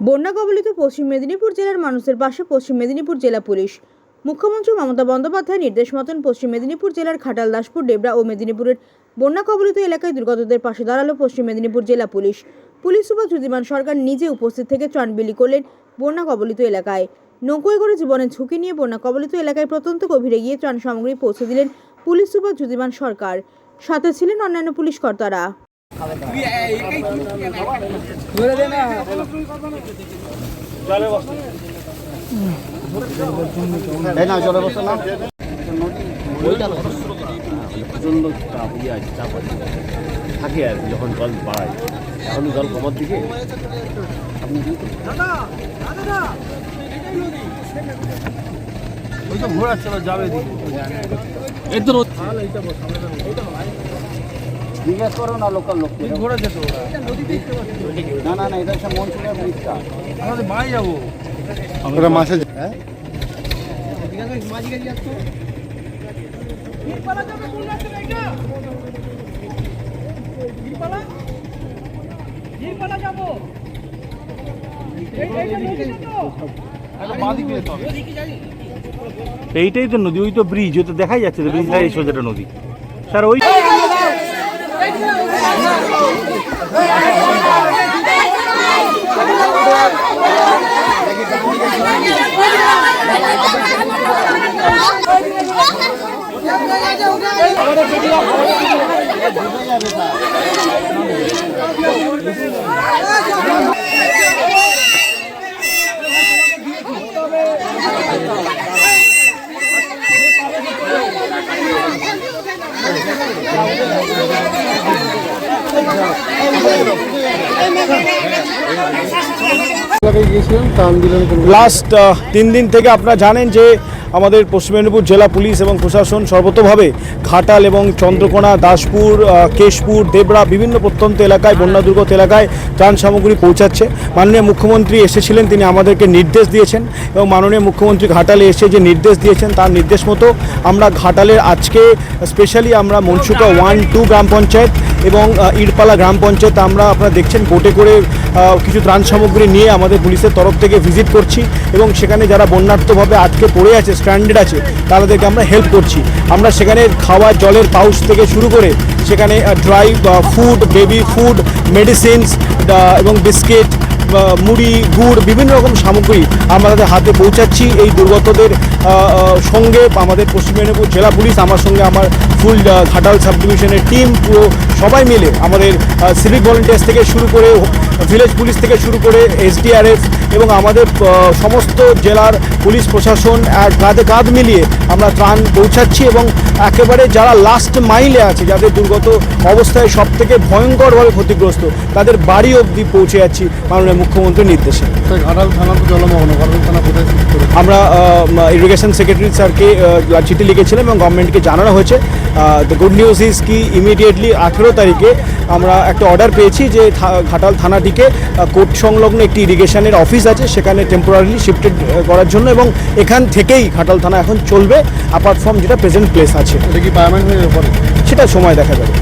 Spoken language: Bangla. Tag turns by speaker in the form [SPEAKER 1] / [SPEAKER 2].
[SPEAKER 1] বন্যা কবলিত পশ্চিম মেদিনীপুর জেলার মানুষের পাশে পশ্চিম মেদিনীপুর জেলা পুলিশ। মুখ্যমন্ত্রী মমতা বন্দ্যোপাধ্যায়ের নির্দেশ মতন পশ্চিম মেদিনীপুর জেলার ঘাটাল দাসপুর, ডেবরা ও মেদিনীপুরের বন্যা কবলিত এলাকায় দুর্গতদের পাশে দাঁড়াল পশ্চিম মেদিনীপুর জেলা police. Police super Jyotiman Sarkar নিজে উপস্থিত থেকে ত্রাণ বিলি করলেন বন্যা কবলিত এলাকায়। নৌকোয় করে জীবনের ঝুঁকি নিয়ে বন্যা কবলিত এলাকায় প্রত্যন্ত গভীরে গিয়ে ত্রাণ সামগ্রী পৌঁছে দিলেন পুলিশ সুপার জ্যোতিমান সরকার। সাথে ছিলেন অন্যান্য পুলিশ কর্তারা।
[SPEAKER 2] জলে বসে না।
[SPEAKER 3] প্রচণ্ড চাপ ইয়ে আছে চাপ আছে থাকে আর কি যখন জল বাড়ায়। এখন জল কমার দিকে
[SPEAKER 2] ওই তো ঘোরা চলো যাবে জিজ্ঞেস করো না লোকাল লোক ঘোরা যেত না না না এটা হচ্ছে মনসুনের ব্রিজটা আমাদের বাড়ি যাব।
[SPEAKER 4] ওটা মাসে
[SPEAKER 2] হ্যাঁ?
[SPEAKER 5] এইটাই তো নদী ওই তো ব্রিজ ওই তো দেখাই যাচ্ছে তো ব্রিজ সোজাটা নদী। স্যার ওই
[SPEAKER 4] গিয়েছিলেন ত্রাণ দিলেন
[SPEAKER 5] লাস্ট তিন দিন থেকে আপনারা জানেন যে আমাদের পশ্চিম মেদিনীপুর জেলা পুলিশ এবং প্রশাসন সর্বতভাবে ঘাটাল এবং চন্দ্রকোনা, দাসপুর কেশপুর দেবরা বিভিন্ন প্রত্যন্ত এলাকায় বন্যা দুর্গত এলাকায় ত্রাণ সামগ্রী পৌঁছাচ্ছে। মাননীয় মুখ্যমন্ত্রী এসেছিলেন, তিনি আমাদেরকে নির্দেশ দিয়েছেন এবং মাননীয় মুখ্যমন্ত্রী ঘাটালে এসে যে নির্দেশ দিয়েছেন, তার নির্দেশ মতো আমরা ঘাটালের আজকে স্পেশালি আমরা মনসুকা ওয়ান টু গ্রাম পঞ্চায়েত এবং ইরপালা গ্রাম পঞ্চায়েত, আমরা আপনারা দেখছেন বোটে করে কিছু ত্রাণ সামগ্রী নিয়ে আমাদের পুলিশের তরফ থেকে ভিজিট করছি এবং সেখানে যারা বন্যার্থভাবে আটকে পড়ে আছে স্ট্যান্ডার্ড আছে, তাদেরকে আমরা হেল্প করছি। আমরা সেখানে খাওয়া, জলের পাউচ থেকে শুরু করে সেখানে dry food baby food medicines এবং বিস্কিট মুড়ি, গুড়, বিভিন্ন রকম সামগ্রী আমরা তাদের হাতে পৌঁছাচ্ছি। এই দুর্গতদের সঙ্গে আমাদের পশ্চিম মেদিনীপুর জেলা পুলিশ, আমার সঙ্গে আমার ফুল ঘাটাল সাব ডিভিশনের টিম, পুরো সবাই মিলে আমাদের সিভিক ভলেন্টিয়ার্স থেকে শুরু করে ভিলেজ পুলিশ থেকে শুরু করে এসডিআরএফ এবং আমাদের সমস্ত জেলার পুলিশ প্রশাসন এক কাঁধে কাঁধ মিলিয়ে আমরা ত্রাণ পৌঁছাচ্ছি এবং একেবারে যারা লাস্ট মাইলে আছে যাদের দুর্গত অবস্থায় সব থেকে ভয়ঙ্করভাবে ক্ষতিগ্রস্ত তাদের বাড়ি অবধি পৌঁছে যাচ্ছি মাননীয় মুখ্যমন্ত্রীর নির্দেশে। আমরা ইরিগেশন সেক্রেটারি স্যারকে চিঠি লিখেছিলাম এবং গভর্নমেন্টকে জানানো হয়েছে। দ্য গুড নিউজ ইজ কি ইমিডিয়েটলি আঠেরো তারিখে আমরা একটা অর্ডার পেয়েছি যে ঘাটাল থানাটিকে কোর্ট সংলগ্ন একটি ইরিগেশনের অফিস আছে সেখানে টেম্পোরারি শিফটেড করার জন্য এবং এখান থেকেই ঘাটাল থানা এখন চলবে অ্যাপার্ট ফ্রম যেটা প্রেজেন্ট প্লেস আছে। সেটা সময় দেখা যাবে।